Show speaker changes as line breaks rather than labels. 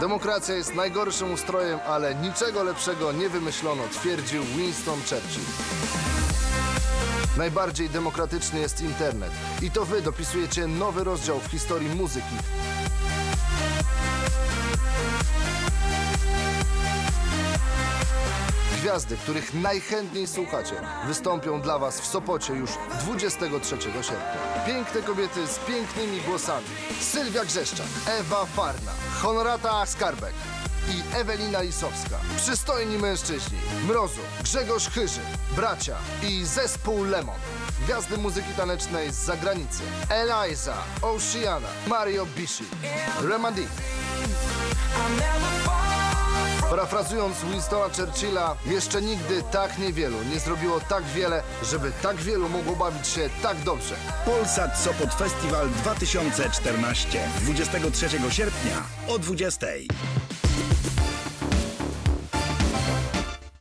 Demokracja jest najgorszym ustrojem, ale niczego lepszego nie wymyślono, twierdził Winston Churchill. Najbardziej demokratyczny jest internet. I to wy dopisujecie nowy rozdział w historii muzyki. Gwiazdy, których najchętniej słuchacie, wystąpią dla was w Sopocie już 23 sierpnia. Piękne kobiety z pięknymi głosami. Sylwia Grzeszczak, Ewa Farna, Honorata Skarbek i Ewelina Lisowska. Przystojni mężczyźni. Mrozu, Grzegorz Chyży, bracia i zespół Lemon. Gwiazdy muzyki tanecznej z zagranicy. Eliza, Oceana, Mario Bishi, Remandi. Parafrazując Winstona Churchilla, jeszcze nigdy tak niewielu nie zrobiło tak wiele, żeby tak wielu mogło bawić się tak dobrze.
Polsat Sopot Festival 2014 23 sierpnia o 20.